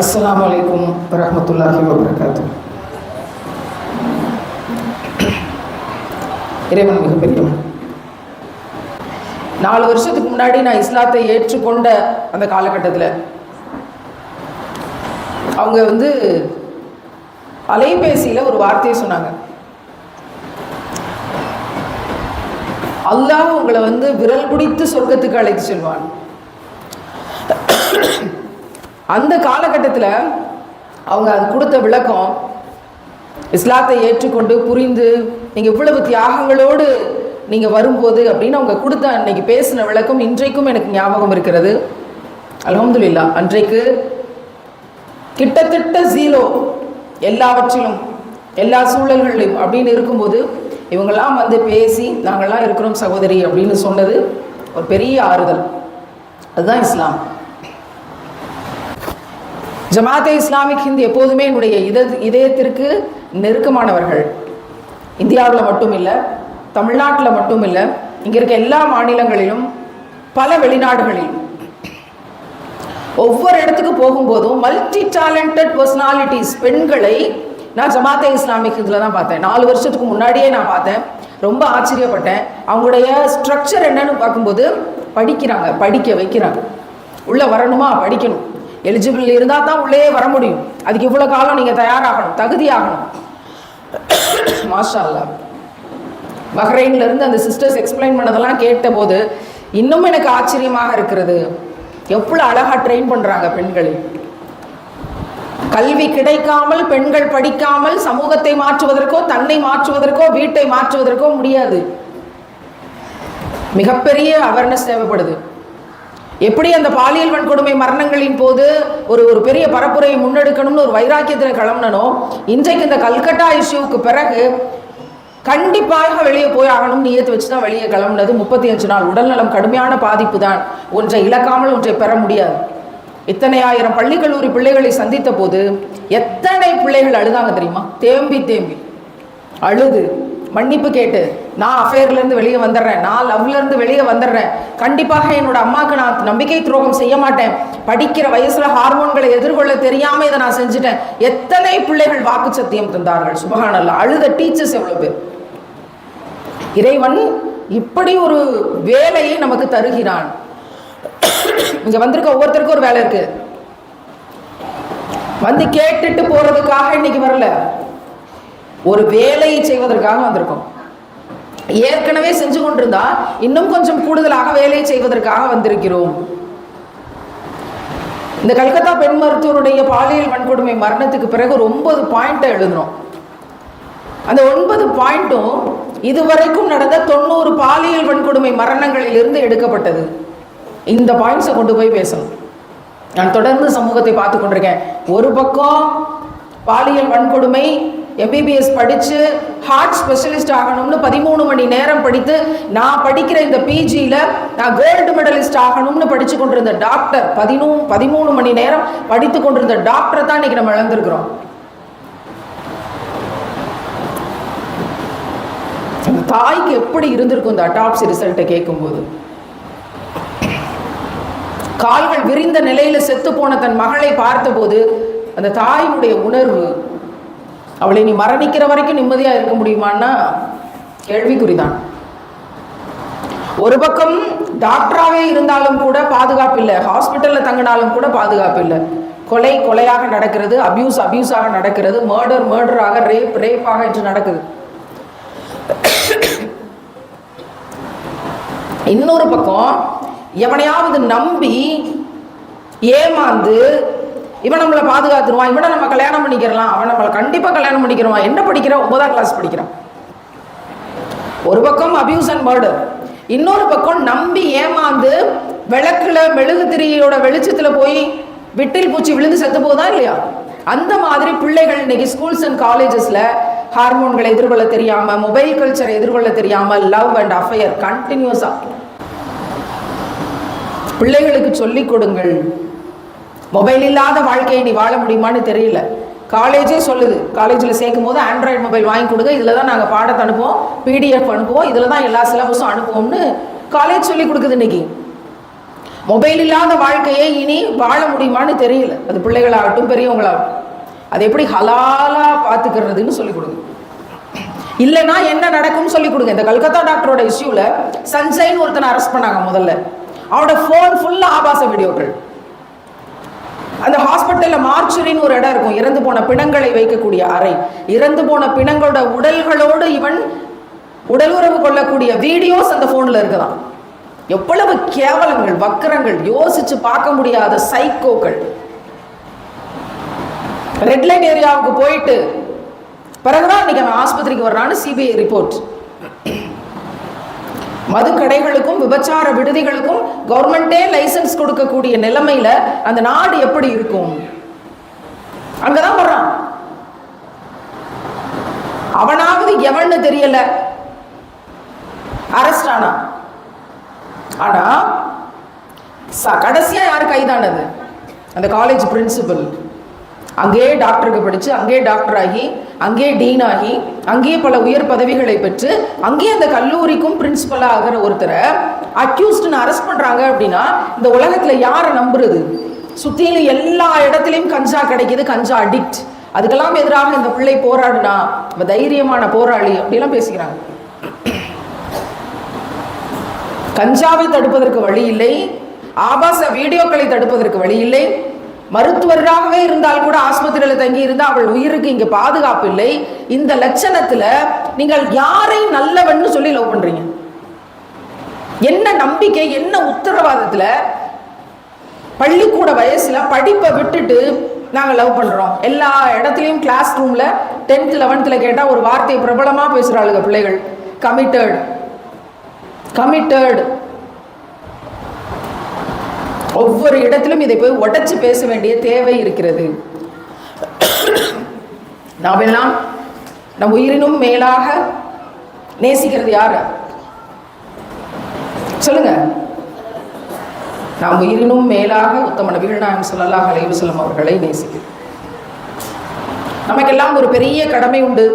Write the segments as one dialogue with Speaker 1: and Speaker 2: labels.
Speaker 1: அஸ்லாம் அலைக்கும் வரமத்துல்லாஹி வபரகாத்து. இறைவன் மிகப்பெரியவன். நாலு வருஷத்துக்கு முன்னாடி நான் இஸ்லாத்தை ஏற்றுக்கொண்ட அந்த காலகட்டத்தில் அவங்க வந்து அலைபேசியில் ஒரு வார்த்தையை சொன்னாங்க. அல்லாஹ் உங்களை வந்து விரல் பிடித்து சொர்க்கத்துக்கு அழைத்து செல்வான். அந்த காலகட்டத்தில் அவங்க அது கொடுத்த விளக்கம் இஸ்லாத்தை ஏற்றுக்கொண்டு புரிந்து நீங்கள் இவ்வளவு தியாகங்களோடு நீங்கள் வரும்போது அப்படின்னு அவங்க கொடுத்த அன்னைக்கு பேசின விளக்கம் இன்றைக்கும் எனக்கு ஞாபகம் இருக்கிறது. அல்ஹம்துலில்லா அன்றைக்கு கிட்டத்தட்ட ஜீரோ எல்லாவற்றிலும் எல்லா சூழல்களிலும் அப்படின்னு இருக்கும்போது இவங்கெல்லாம் வந்து பேசி நாங்கள்லாம் இருக்கிறோம் சகோதரி அப்படின்னு சொன்னது ஒரு பெரிய ஆறுதல். அதுதான் இஸ்லாம். ஜமாத்தே இஸ்லாமிக் ஹிந்த் எப்போதுமே என்னுடைய இத இதயத்திற்கு நெருக்கமானவர்கள். இந்தியாவில் மட்டும் இல்லை தமிழ்நாட்டில் மட்டும் இல்லை இங்கே இருக்க எல்லா மாநிலங்களிலும் பல வெளிநாடுகளிலும். ஒவ்வொரு இடத்துக்கு போகும்போதும் மல்டி டேலண்டட் பர்சனாலிட்டிஸ் பெண்களை நான் ஜமாத்தே இஸ்லாமிக் இதில் தான் பார்த்தேன். நாலு வருஷத்துக்கு முன்னாடியே நான் பார்த்தேன். ரொம்ப ஆச்சரியப்பட்டேன். அவங்களுடைய ஸ்ட்ரக்சர் என்னன்னு பார்க்கும்போது படிக்கிறாங்க படிக்க வைக்கிறாங்க. உள்ளே வரணுமா? படிக்கணும். எலிஜிபிள் இருந்தால் தான் உள்ளே வர முடியும். அதுக்கு இவ்வளோ காலம் நீங்கள் தயாராகணும் தகுதியாகணும். மாஷா அல்லா பஹ்ரைன்ல இருந்து அந்த சிஸ்டர்ஸ் எக்ஸ்பிளைன் பண்ணதெல்லாம் கேட்டபோது இன்னும் எனக்கு ஆச்சரியமாக இருக்கிறது. எவ்வளோ அழகாக ட்ரெயின் பண்ணுறாங்க பெண்களை. கல்வி கிடைக்காமல் பெண்கள் படிக்காமல் சமூகத்தை மாற்றுவதற்கோ தன்னை மாற்றுவதற்கோ வீட்டை மாற்றுவதற்கோ முடியாது. மிகப்பெரிய அவேர்னஸ் தேவைப்படுது. எப்படி அந்த பாலியல் வன்கொடுமை மரணங்களின் போது ஒரு ஒரு பெரிய பரப்புரையை முன்னெடுக்கணும்னு ஒரு வைராக்கியத்தில் கிளம்புனனோ இன்றைக்கு இந்த கல்கட்டா இஷ்யூவுக்கு பிறகு கண்டிப்பாக வெளியே போய் ஆகணும் நியத்து வச்சு தான் வெளியே கிளம்புனது. முப்பத்தி அஞ்சு நாள் உடல்நலம் கடுமையான பாதிப்பு தான் ஒன்றை இழக்காமல் ஒன்றை பெற முடியாது. இத்தனை ஆயிரம் பள்ளி கல்லூரி பிள்ளைகளை சந்தித்த போது எத்தனை பிள்ளைகள் அழுதாங்க தெரியுமா? தேம்பி தேம்பி. அழுது மன்னிப்பு கேட்டு நான் அஃபேர்லேருந்து வெளியே வந்துடுறேன். நான் லவ்லேருந்து வெளியே வந்துடுறேன். கண்டிப்பாக என்னோட அம்மாவுக்கு நான் நம்பிக்கை துரோகம் செய்ய மாட்டேன். படிக்கிற வயசில் ஹார்மோன்களை எதிர்கொள்ள தெரியாமல் இதை நான் செஞ்சுட்டேன். எத்தனை பிள்ளைகள் வாக்கு சத்தியம் தந்தார்கள்? சுபகானல்ல. அழுத டீச்சர்ஸ் எவ்வளோ பேர்? இறைவன் இப்படி ஒரு வேலையை நமக்கு தருகிறான். இங்கே வந்திருக்க ஒவ்வொருத்தருக்கும் ஒரு வேலை இருக்கு. வந்து கேட்டுட்டு போறதுக்காக இன்னைக்கு வரல. ஒரு வேலையை செய்வதற்காக வந்திருக்கோம். ஏற்கனவே செஞ்சு கொண்டிருந்தா இன்னும் கொஞ்சம் கூடுதலாக வேலையை செய்வதற்காக வந்திருக்கிறோம். இந்த கல்கத்தா பெண் மருத்துவருடைய பாலியல் வன்கொடுமை மரணத்துக்கு பிறகு ஒரு ஒன்பது பாயிண்ட்டை எழுதணும் அந்த ஒன்பது பாயிண்ட்டும் இதுவரைக்கும் நடந்த தொண்ணூறு பாலியல் வன்கொடுமை மரணங்களில் இருந்து எடுக்கப்பட்டது. இந்த பாயிண்ட்ஸை கொண்டு போய் பேசணும். நான் தொடர்ந்து சமூகத்தை பார்த்து கொண்டிருக்கேன். ஒரு பக்கம் பாலியல் வன்கொடுமை எம்பிபிஎஸ் படித்து ஹார்ட் ஸ்பெஷலிஸ்ட் ஆகணும்னு பதிமூணு மணி நேரம் படித்து நான் படிக்கிற இந்த பிஜியில் நான் கோல்டு மெடலிஸ்ட் ஆகணும்னு படித்து கொண்டிருந்த டாக்டர் பதினூ பதிமூணு மணி நேரம் படித்து கொண்டிருந்த டாக்டரை தான் இன்றைக்கி நம்ம இழந்திருக்கிறோம் அந்த தாய்க்கு எப்படி இருந்திருக்கும் இந்த அட்டாப்சி ரிசல்ட்டை கேட்கும்போது? கால்கள் விரிந்த நிலையில் செத்து போன தன் மகளை பார்த்தபோது அந்த தாயினுடைய உணர்வு அவளை நீ மரணிக்கிற வரைக்கும் நிம்மதியாக இருக்க முடியுமான்னா கேள்விக்குறிதான். ஒரு பக்கம் டாக்டராகவே இருந்தாலும் கூட பாதுகாப்பு இல்லை ஹாஸ்பிட்டலில் தங்கினாலும் கூட பாதுகாப்பு இல்லை கொலை கொலையாக நடக்கிறது அபியூஸ் அபியூஸாக நடக்கிறது மர்டர் மர்டராக ரேப் ரேப்பாக என்று நடக்குது. இன்னொரு பக்கம் எவனையாவது நம்பி ஏமாந்து இவன் நம்மளை பாதுகாத்துருவான் இவனை நம்ம கல்யாணம் பண்ணிக்கிறலாம் அவன் நம்மளை கண்டிப்பாக கல்யாணம் பண்ணிக்கிறவான். என்ன படிக்கிறான்? ஒன்பதாம் கிளாஸ் படிக்கிறான். ஒரு பக்கம் அபியூஸ் அண்ட் மர்டர் இன்னொரு பக்கம் நம்பி ஏமாந்து விளக்குல மெழுகு திரியோட வெளிச்சத்தில் போய் விட்டில் பூச்சி விழுந்து செத்து போதா இல்லையா? அந்த மாதிரி பிள்ளைகள் இன்னைக்கு ஸ்கூல்ஸ் அண்ட் காலேஜஸில் ஹார்மோன்களை எதிர்கொள்ள தெரியாமல் மொபைல் கல்ச்சரை எதிர்கொள்ள தெரியாமல் லவ் அண்ட் அஃபையர் கண்டினியூஸாக பிள்ளைகளுக்கு சொல்லிக் கொடுங்கள். மொபைல் இல்லாத வாழ்க்கையை நீ வாழ முடியுமான்னு தெரியல. காலேஜே சொல்லுது. காலேஜில் சேர்க்கும் போது ஆண்ட்ராய்டு மொபைல் வாங்கி கொடுங்க. இதில் தான் நாங்கள் பாடத்தை அனுப்புவோம் பிடிஎஃப் அனுப்புவோம் இதில் தான் எல்லா சிலபஸும் அனுப்புவோம்னு காலேஜ் சொல்லி கொடுக்குது இன்னைக்கு. மொபைல் இல்லாத வாழ்க்கையை இனி வாழ முடியுமான்னு தெரியல. அது பிள்ளைகளாகட்டும் பெரியவங்களாகட்டும். அது எப்படி ஹலாலாக பார்த்துக்கிறதுன்னு சொல்லிக் கொடுங்க இல்லைன்னா என்ன நடக்கும்னு சொல்லி கொடுங்க. இந்த கல்கத்தா டாக்டரோட இஷ்யூல சன்ஷைன் ஒருத்தனை அரெஸ்ட் பண்ணாங்க முதல்ல. அவனோட ஃபோன் ஃபுல்லாக ஆபாச வீடியோக்கள் அந்த ஹாஸ்பிட்டலில் மார்ச்சுரின்னு ஒரு இடம் இருக்கும். இறந்து போன பிணங்களை வைக்கக்கூடிய அறை. இறந்து போன பிணங்களோட உடல்களோடு இவன் உடல் உறவு கொள்ளக்கூடிய வீடியோஸ் அந்த ஃபோனில் இருக்குதான் எவ்வளவு கேவலங்கள் வக்கரங்கள் யோசிச்சு பார்க்க முடியாத சைக்கோக்கள் ரெட் லைட் ஏரியாவுக்கு போயிட்டு பிறகுதான் இன்னைக்கு அவன் ஆஸ்பத்திரிக்கு வர்றான்னு சிபிஐ ரிப்போர்ட் மதுக்கடைகளுக்கும் விபச்சார விடுதிகளுக்கும் கவர்மெண்டே லைசன்ஸ் கொடுக்கக்கூடிய நிலைமையில அந்த நாடு எப்படி இருக்கும்? அங்கதான் வர்றான். அவனாவது எவன்னு தெரியல. அரெஸ்ட் ஆனா. ஆனா கடைசியா யார் கைதானது? அந்த காலேஜ் பிரின்சிபல் அங்கேயே டாக்டருக்கு படிச்சு அங்கேயே டாக்டர் ஆகி அங்கேயே டீன் ஆகி அங்கேயே பல உயர் பதவிகளை பெற்று அங்கேயே அந்த கல்லூரிக்கும் பிரின்சிபலாக ஆகிற ஒருத்தரை அக்யூஸ்டுன்னு அரெஸ்ட் பண்றாங்க அப்படின்னா இந்த உலகத்துல யாரை நம்புறது? சுத்திலும் எல்லா இடத்துலயும் கஞ்சா கிடைக்குது கஞ்சா அடிக்ட் அதுக்கெல்லாம் எதிராக இந்த பிள்ளை போராடுனா இவ தைரியமான போராளி அப்படிலாம் பேசிக்கிறாங்க. கஞ்சாவை தடுப்பதற்கு வழி இல்லை. ஆபாச வீடியோக்களை தடுப்பதற்கு வழி இல்லை. மருத்துவராகவே இருந்தால் கூட ஆஸ்பத்திரியில் தங்கி இருந்தால் அவள் உயிருக்கு இங்கே பாதுகாப்பு இல்லை. இந்த லட்சணத்தில் நீங்கள் யாரை நல்லவன்னு சொல்லி லவ் பண்ணுறீங்க என்ன நம்பிக்கை என்ன உத்தரவாதத்தில் பள்ளிக்கூட வயசில் படிப்பை விட்டுட்டு நாங்கள் லவ் பண்ணுறோம் எல்லா இடத்துலையும் கிளாஸ் ரூமில் டென்த் லெவன்த்தில் கேட்டால் ஒரு வார்த்தையை பிரபலமாக பேசுகிறாளுங்க பிள்ளைகள். கமிட்டட் கமிட்டட் ஒவ்வொரு இடத்திலும் இதை போய் உடைச்சு பேச வேண்டிய தேவை இருக்கிறது. நாமெல்லாம் நம் உயிரினும் மேலாக நேசிக்கிறது யார்? சொல்லுங்க. நாம் உயிரினும் மேலாக உத்தம நபிகள் நாயம் ஸல்லல்லாஹு அலைஹி அவர்களை நேசிக்கிறோம். நமக்கெல்லாம் ஒரு பெரிய கடமை உண்டு.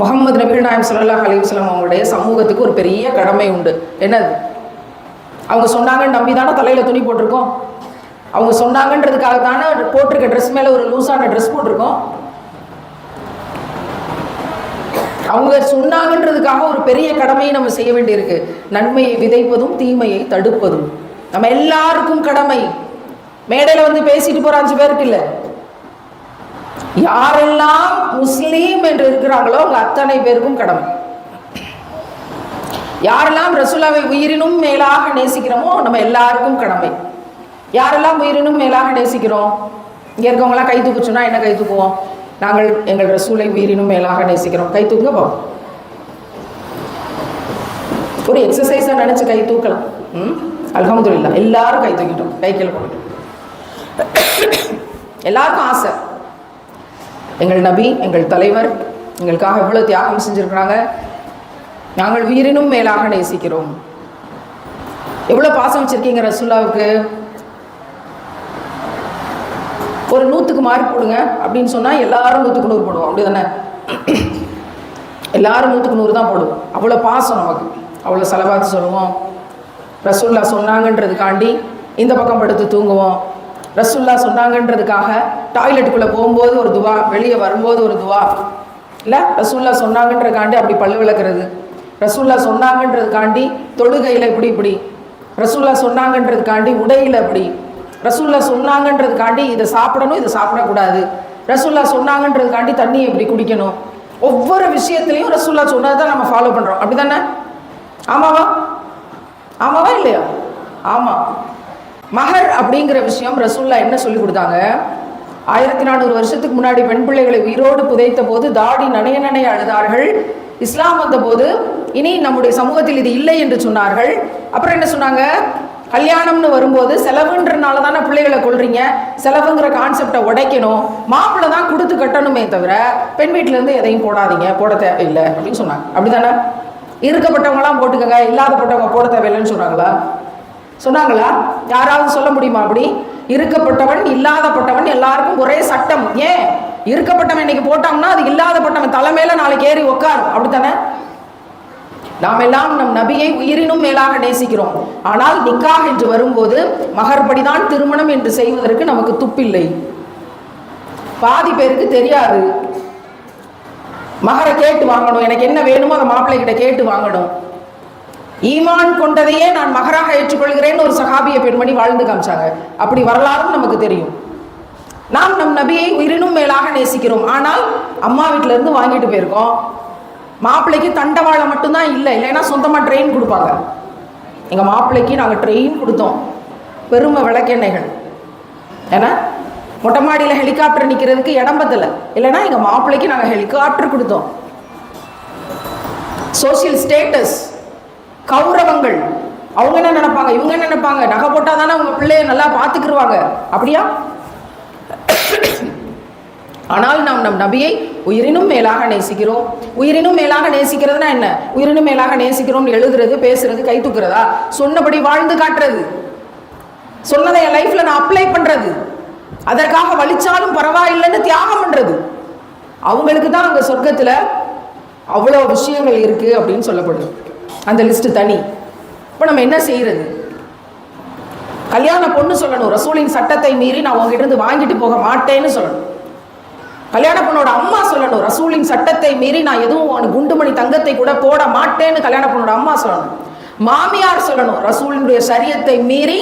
Speaker 1: முகமது நபிகள் நாயம் ஸல்லல்லாஹு அலைஹி அவங்களுடைய சமூகத்துக்கு ஒரு பெரிய கடமை உண்டு. என்னது? அவங்க சொன்னாங்கன்னு நம்பி தானே தலையில் துணி போட்டிருக்கோம். அவங்க சொன்னாங்கன்றதுக்காக தானே போட்டிருக்க ட்ரெஸ் மேலே ஒரு லூஸான ட்ரெஸ் போட்டிருக்கோம். அவங்க சொன்னாங்கன்றதுக்காக ஒரு பெரிய கடமையை நம்ம செய்ய வேண்டியிருக்கு. நன்மையை விதைப்பதும் தீமையை தடுப்பதும். நம்ம எல்லாருக்கும் கடமை. மேடையில் வந்து பேசிட்டு போற அஞ்சு பேருக்கு இல்லை. யாரெல்லாம் முஸ்லீம் என்று இருக்கிறாங்களோ அவங்க அத்தனை பேருக்கும் கடமை. யாரெல்லாம் ரசுல்லாவை உயிரினும் மேலாக நேசிக்கிறோமோ நம்ம எல்லாருக்கும் கடமை. யாரெல்லாம் உயிரினும் மேலாக நேசிக்கிறோம்? இங்கே இருக்கவங்களாம் கை தூக்க என்ன கை தூக்குவோம்? நாங்கள் எங்கள் ரசூலை உயிரினும் மேலாக நேசிக்கிறோம். கை தூங்க போ. ஒரு எக்ஸசைஸாக நினச்சி கை தூக்கலாம். ம்? அல்ஹம்துலில்லா. எல்லாரும் கை தூக்கிட்டோம். கை கீழே போட்டுட்டோம் எல்லாருக்கும் ஆசை. எங்கள் நபி எங்கள் தலைவர் எங்களுக்காக எவ்வளோ தியாகம் செஞ்சுருக்கிறாங்க? நாங்கள் உயிரினும் மேலாக நேசிக்கிறோம். எவ்வளோ பாசம் வச்சுருக்கீங்க ரசுல்லாவுக்கு? ஒரு நூற்றுக்கு மார்க் போடுங்க அப்படின்னு சொன்னால் எல்லாரும் நூற்றுக்கு நூறு போடுவோம். அப்படி தானே எல்லாரும் நூற்றுக்கு நூறு தான் போடுவோம். அவ்வளோ பாசம் நமக்கு. அவ்வளோ செலவாத்து சொல்லுவோம். ரசுல்லா சொன்னாங்கன்றதுக்காண்டி இந்த பக்கம் படுத்து தூங்குவோம். ரசுல்லா சொன்னாங்கன்றதுக்காக டாய்லெட்டுக்குள்ளே போகும்போது ஒரு துவா வெளியே வரும்போது ஒரு துவா. இல்லை ரசுல்லா சொன்னாங்கன்றதுக்காண்டி அப்படி பல்லு விளக்குறது. ரசூல்லா சொன்னாங்கன்றதுக்காண்டி தொழுகையில் இப்படி இப்படி. ரசூல்லா சொன்னாங்கன்றதுக்காண்டி உடையில் இப்படி. ரசூல்லா சொன்னாங்கன்றதுக்காண்டி இதை சாப்பிடணும் இதை சாப்பிடக்கூடாது. ரசூல்லா சொன்னாங்கன்றதுக்காண்டி தண்ணி எப்படி குடிக்கணும். ஒவ்வொரு விஷயத்துலையும் ரசூல்லா சொன்னது தான் நம்ம ஃபாலோ பண்ணுறோம் அப்படி தானே ஆமாவா? ஆமாவா இல்லையா? ஆமாம் மகர் அப்படிங்கிற விஷயம் ரசூல்லா என்ன சொல்லி கொடுத்தாங்க? ஆயிரத்தி நானூறு வருஷத்துக்கு முன்னாடி பெண் பிள்ளைகளை உயிரோடு புதைத்த போது தாடி நனைய நனைய அழுதார்கள். இஸ்லாம் வந்தபோது இனி நம்முடைய சமூகத்தில் இது இல்லை என்று சொன்னார்கள். அப்புறம் என்ன சொன்னாங்க? கல்யாணம்னு வரும்போது செலவுன்றனால தானே பிள்ளைகளை கொள்றீங்க செலவுங்கிற கான்செப்டை உடைக்கணும். மாப்பிள்ளை தான் கொடுத்து கட்டணுமே தவிர பெண் வீட்டிலேருந்து எதையும் போடாதீங்க போட தேவையில்லை அப்படின்னு சொன்னாங்க. அப்படிதானே இருக்கப்பட்டவங்களாம் போட்டுக்கங்க இல்லாதப்பட்டவங்க போட தேவையில்லைன்னு சொன்னாங்களா? சொன்னாங்களா? யாராவது சொல்ல முடியுமா அப்படி? இருக்கப்பட்டவன் இல்லாதப்பட்டவன் எல்லாருக்கும் ஒரே சட்டம். ஏன்? இருக்கப்பட்டவன் இன்னைக்கு போட்டோம்னா அது இல்லாதப்பட்டவன் தலைமையில நாளைக்கு ஏறி உட்காரும் அப்படித்தானே? நாம் எல்லாம் நம் நபியை உயிரினும் மேலாக நேசிக்கிறோம். ஆனால் நிக்காக என்று வரும்போது மகர்படிதான் திருமணம் என்று செய்வதற்கு நமக்கு துப்பில்லை. பாதி பேருக்கு தெரியாது. மகரை கேட்டு வாங்கணும். எனக்கு என்ன வேணுமோ அந்த மாப்பிள்ளை கிட்ட கேட்டு வாங்கணும். ஈமான் கொண்டதையே நான் மகராக ஏற்றுக்கொள்கிறேன்னு ஒரு சகாபிய பெண்மணி வாழ்ந்து காமிச்சாங்க. அப்படி வரலாறும் நமக்கு தெரியும். நாம் நம் நபியை உயிரினும் மேலாக நேசிக்கிறோம். ஆனால் அம்மா வீட்டிலேருந்து வாங்கிட்டு போயிருக்கோம். மாப்பிள்ளைக்கு தண்டவாளை மட்டும்தான் இல்லை. இல்லைன்னா சொந்தமாக ட்ரெயின் கொடுப்பாங்க. எங்கள் மாப்பிள்ளைக்கு நாங்கள் ட்ரெயின் கொடுத்தோம். பெருமை விளக்கெண்ணெய்கள். ஏன்னா மொட்டை மாடியில் ஹெலிகாப்டர் நிற்கிறதுக்கு இடம் பத்தலை. இல்லைன்னா எங்கள் மாப்பிள்ளைக்கு நாங்கள் ஹெலிகாப்டர் கொடுத்தோம். சோசியல் ஸ்டேட்டஸ் கௌரவங்கள். அவங்க என்ன நினைப்பாங்க? இவங்க என்ன நினைப்பாங்க? நகை போட்டால் தானே அவங்க பிள்ளைய நல்லா பார்த்துக்கிருவாங்க. அப்படியா? ஆனால் நாம் நம் நபியை உயிரினும் மேலாக நேசிக்கிறோம். உயிரினும் மேலாக நேசிக்கிறதுனா என்ன? உயிரினும் மேலாக நேசிக்கிறோம் எழுதுறது பேசுறது கை தூக்குறதா? சொன்னபடி வாழ்ந்து காட்டுறது. சொன்னதை என் லைஃப்ல நான் அப்ளை பண்றது. அதற்காக வலிச்சாலும் பரவாயில்லைன்னு தியாகம் பண்றது. அவங்களுக்கு தான் அங்க சொர்க்கத்துல அவ்வளோ விஷயங்கள் இருக்கு அப்படின்னு சொல்லப்படுது. அந்த லிஸ்ட்டு தனி. இப்போ நம்ம என்ன செய்கிறது கல்யாண பொண்ணு சொல்லணும் ரசூலின் சட்டத்தை மீறி நான் உங்ககிட்ட இருந்து வாங்கிட்டு போக மாட்டேன்னு சொல்லணும். கல்யாண பொண்ணோட அம்மா சொல்லணும் ரசூலின் சட்டத்தை மீறி நான் எதுவும் உனக்கு குண்டுமணி தங்கத்தை கூட போட மாட்டேன்னு கல்யாண பொண்ணோட அம்மா சொல்லணும். மாமியார் சொல்லணும் ரசூலினுடைய சரியத்தை மீறி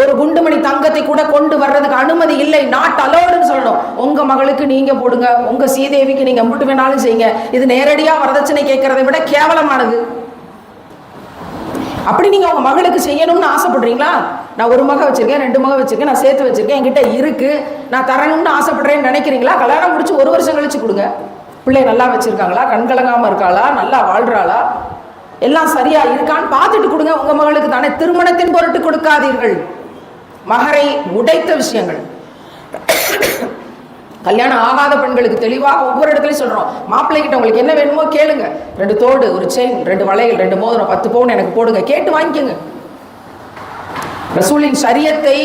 Speaker 1: ஒரு குண்டுமணி தங்கத்தை கூட கொண்டு வர்றதுக்கு அனுமதி இல்லை நாட் அலோடுன்னு சொல்லணும். உங்க மகளுக்கு நீங்க போடுங்க உங்க சீதேவிக்கு நீங்க முட்டு வேணாலும் செய்யுங்க. இது நேரடியா வரதட்சணை கேட்கறதை விட கேவலமானது. அப்படி நீங்கள் அவங்க மகளுக்கு செய்யணும்னு ஆசைப்படுறீங்களா? நான் ஒரு மக வச்சுருக்கேன் ரெண்டு மக வச்சுருக்கேன் நான் சேர்த்து வச்சிருக்கேன் என்கிட்ட இருக்குது நான் தரணும்னு ஆசைப்படுறேன்னு நினைக்கிறீங்களா? கல்யாணம் முடிச்சு ஒரு வருஷம் கழிச்சு கொடுங்க. பிள்ளை நல்லா வச்சுருக்காங்களா? கண்கலங்காமல் இருக்காளா? நல்லா வாழ்கிறாளா எல்லாம் சரியா இருக்கான்னு பார்த்துட்டு கொடுங்க. உங்க மகளுக்கு தானே திருமணத்தின் பொருட்டு கொடுக்காதீர்கள். மகரை உடைத்த விஷயங்கள். கல்யாணம் ஆகாத பெண்களுக்கு தெளிவாக ஒவ்வொரு இடத்துலையும் சொல்கிறோம் மாப்பிள்ளை கிட்ட உங்களுக்கு என்ன வேணுமோ கேளுங்க. ரெண்டு தோடு ஒரு செயின் ரெண்டு வளையல் ரெண்டு மோதிரம் பத்து பவுன் எனக்கு போடுங்க. கேட்டு வாங்கிக்கோங்க. ரசூலின் சரியத்தை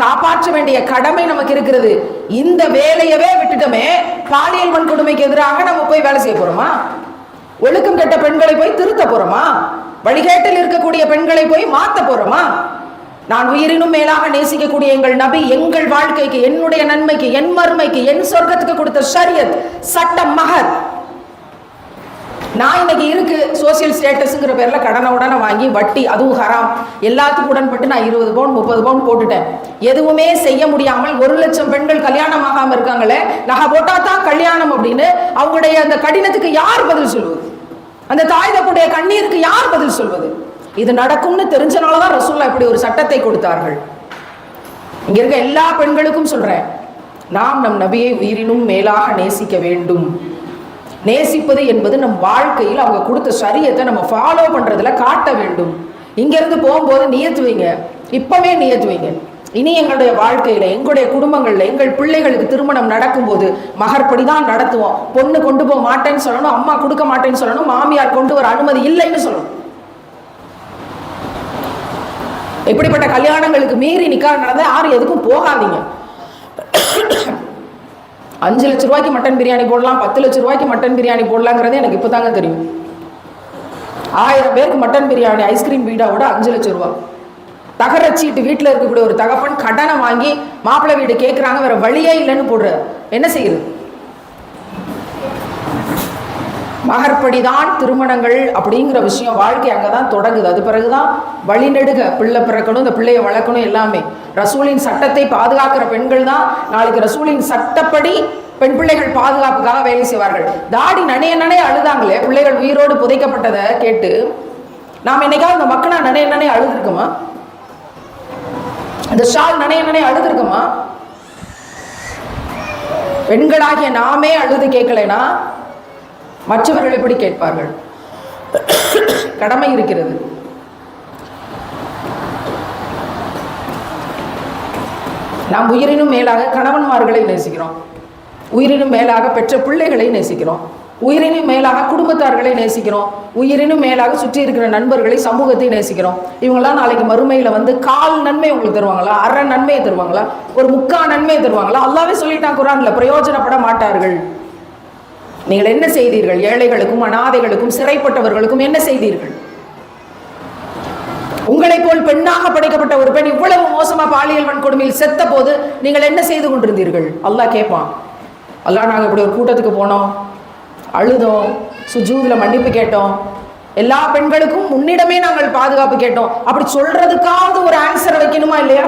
Speaker 1: காப்பாற்ற வேண்டிய கடமை நமக்கு இருக்கிறது. இந்த வேலையவே விட்டுட்டோமே பாலியல் வன்கொடுமைக்கு எதிராக நம்ம போய் வேலை செய்ய போறோமா? ஒழுக்கம் கெட்ட பெண்களை போய் திருத்த போறோமா? வழிகேட்டில் இருக்கக்கூடிய பெண்களை போய் மாத்த போறோமா? நான் உயிரினும் மேலாக நேசிக்கக்கூடிய எங்கள் நபி எங்கள் வாழ்க்கைக்கு என்னுடைய நன்மைக்கு என் மறுமைக்கு என் சொர்க்கத்துக்கு கொடுத்த ஷரியத் சட்டம் மகர். நான் இன்னைக்கு இருக்கு சோசியல் ஸ்டேட்டஸுங்கிற பேர்ல கடனை உடனே வாங்கி வட்டி அதுவும் ஹராம். எல்லாத்துக்கும் உடன்பட்டு நான் இருபது பவுன் முப்பது பவுன் போட்டுட்டேன். எதுவுமே செய்ய முடியாமல் ஒரு லட்சம் பெண்கள் கல்யாணம் ஆகாம இருக்காங்களே நகை போட்டா தான் கல்யாணம் அப்படின்னு அவங்களுடைய அந்த கடினத்துக்கு யார் பதில் சொல்வது? அந்த தாய் தப்புடைய கண்ணீருக்கு யார் பதில் சொல்வது? இது நடக்கும்னு தெரிஞ்சனால தான் ரசூல்லா இப்படி ஒரு சட்டத்தை கொடுத்தார்கள். இங்க இருக்க எல்லா பெண்களுக்கும் சொல்றேன் நாம் நம் நபியை உயிரினும் மேலாக நேசிக்க வேண்டும். நேசிப்பது என்பது நம் வாழ்க்கையில் அவங்க கொடுத்த சரியத்தை நம்ம ஃபாலோ பண்றதுல காட்ட வேண்டும். இங்கிருந்து போகும்போது நியத்துவீங்க இப்பவே இனி எங்களுடைய வாழ்க்கையில எங்களுடைய குடும்பங்கள்ல எங்கள் பிள்ளைகளுக்கு திருமணம் நடக்கும்போது மகர்படி தான் நடத்துவோம். பொண்ணு கொண்டு போக மாட்டேன்னு சொல்லணும் அம்மா கொடுக்க மாட்டேன்னு சொல்லணும் மாமியார் கொண்டு வர அனுமதி இல்லைன்னு சொல்லணும். இப்படிப்பட்ட கல்யாணங்களுக்கு மீறி நிக்கா நடந்த யாரும் எதுக்கும் போகாதீங்க. அஞ்சு லட்ச ரூபாய்க்கு மட்டன் பிரியாணி போடலாம் பத்து லட்ச ரூபாய்க்கு மட்டன் பிரியாணி போடலாங்கிறது எனக்கு இப்போ தாங்க தெரியும். ஆயிரம் பேருக்கு மட்டன் பிரியாணி ஐஸ்கிரீம் பீடாவோட அஞ்சு லட்ச ரூபா. தகரச்சிட்டு வீட்டில் இருக்கக்கூடிய ஒரு தகப்பன் கடனை வாங்கி மாப்பிள்ளை வீடு கேட்குறாங்க வேற வழியே இல்லைன்னு போடுறாரு. என்ன செய்யுது? மகர்படிதான் திருமணங்கள் அப்படிங்கிற விஷயம் வாழ்க்கை அங்கே தான் தொடங்குது. அது பிறகுதான் வழிநெடுக பிள்ளை பிறக்கணும் இந்த பிள்ளையை வளர்க்கணும் எல்லாமே. ரசூலின் சட்டத்தை பாதுகாக்கிற பெண்கள் தான் நாளைக்கு ரசூலின் சட்டப்படி பெண் பிள்ளைகள் பாதுகாப்புக்காக வேலை செய்வார்கள். தாடி நனைய நனைய அழுதாங்களே பிள்ளைகள் உயிரோடு புதைக்கப்பட்டதை கேட்டு நாம் என்னைக்காவது இந்த மக்கனா நனைய நனைய அழுதுருக்குமா? இந்த ஷால் நனைய நனைய அழுதுருக்குமா? பெண்களாகிய நாமே அழுது கேட்கலைன்னா மற்றவர்கள் எப்படி கேட்பார்கள்? கடமை இருக்கிறது. நாம் உயிரினும் மேலாக கணவன்மார்களை நேசிக்கிறோம். உயிரினும் மேலாக பெற்ற பிள்ளைகளை நேசிக்கிறோம். உயிரினும் மேலாக குடும்பத்தார்களை நேசிக்கிறோம். உயிரினும் மேலாக சுற்றி இருக்கிற நண்பர்களை சமூகத்தை நேசிக்கிறோம். இவங்கெல்லாம் நாளைக்கு மறுமையில் வந்து கால் நன்மை உங்களுக்கு தருவாங்களா? அரை நன்மையை தருவாங்களா? ஒரு முக்கா நன்மையை தருவாங்களா? அல்லாவே சொல்லிட்டான் குரான்ல பிரயோஜனப்பட மாட்டார்கள். நீங்கள் என்ன செய்தீர்கள்? ஏழைகளுக்கும் அனாதைகளுக்கும் சிறைப்பட்டவர்களுக்கும் என்ன செய்தீர்கள்? உங்களைப் போல் பெண்ணாக படைக்கப்பட்ட ஒரு பெண் இவ்வளவு மோசமா பாலியல் வன்கொடுமையில் செத்த போது நீங்கள் என்ன செய்து கொண்டிருந்தீர்கள்? அல்லாஹ் கேட்பான். அல்லாஹ் நாங்கள் இப்படி ஒரு கூட்டத்துக்கு போனோம். அழுதோம். சுஜூதில் மன்னிப்பு கேட்டோம். எல்லா பெண்களுக்கும் முன்னிடமே நாங்கள் பாதுகாப்பு கேட்டோம். அப்படி சொல்றதுக்காவது ஒரு ஆன்சர் வைக்கணுமா இல்லையா?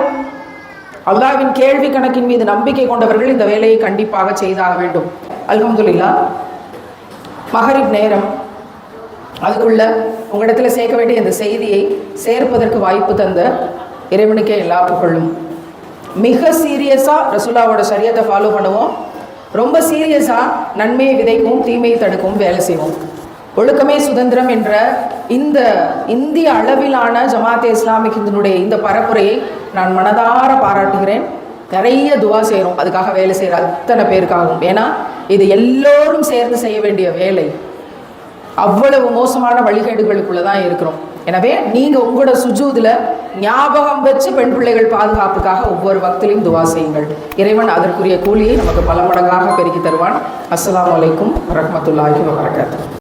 Speaker 1: அல்லாவின் கேள்வி கணக்கின் மீது நம்பிக்கை கொண்டவர்கள் இந்த வேலையை கண்டிப்பாக செய்தாக வேண்டும். அல்ஹம்துல்லா மகரிப் நேரம். அதுக்குள்ள உங்களிடத்தில் சேர்க்க வேண்டிய இந்த செய்தியை சேர்ப்பதற்கு வாய்ப்பு தந்த இறைவனுக்கே எல்லா புகழும் மிக சீரியஸாக ரசுல்லாவோட சரியத்தை ஃபாலோ பண்ணுவோம். ரொம்ப சீரியஸாக நன்மையை விதைக்கும் தீமையை தடுக்கவும் வேலை செய்வோம். ஒழுக்கமே சுதந்திரம் என்ற இந்த இந்திய அளவிலான ஜமாத்தே இஸ்லாமிக்கினுடைய இந்த பரப்புரையை நான் மனதார பாராட்டுகிறேன். நிறைய துவா செய்கிறோம் அதுக்காக வேலை செய்கிற அத்தனை பேருக்காகவும். ஏன்னா இது எல்லோரும் சேர்ந்து செய்ய வேண்டிய வேலை. அவ்வளவு மோசமான வழிகேடுகளுக்குள்ள தான் இருக்கிறோம். எனவே நீங்க உங்களோட சுஜூதுல ஞாபகம் வச்சு பெண் பிள்ளைகள் பாதுகாப்புக்காக ஒவ்வொரு வக்திலையும் துவா செய்யுங்கள். இறைவன் அதற்குரிய கூலியை நமக்கு பல மடங்காக பெருக்கி தருவான். அஸ்லாம் அலைக்கும் வரஹ்மத்துல்லாஹி வரகாத்து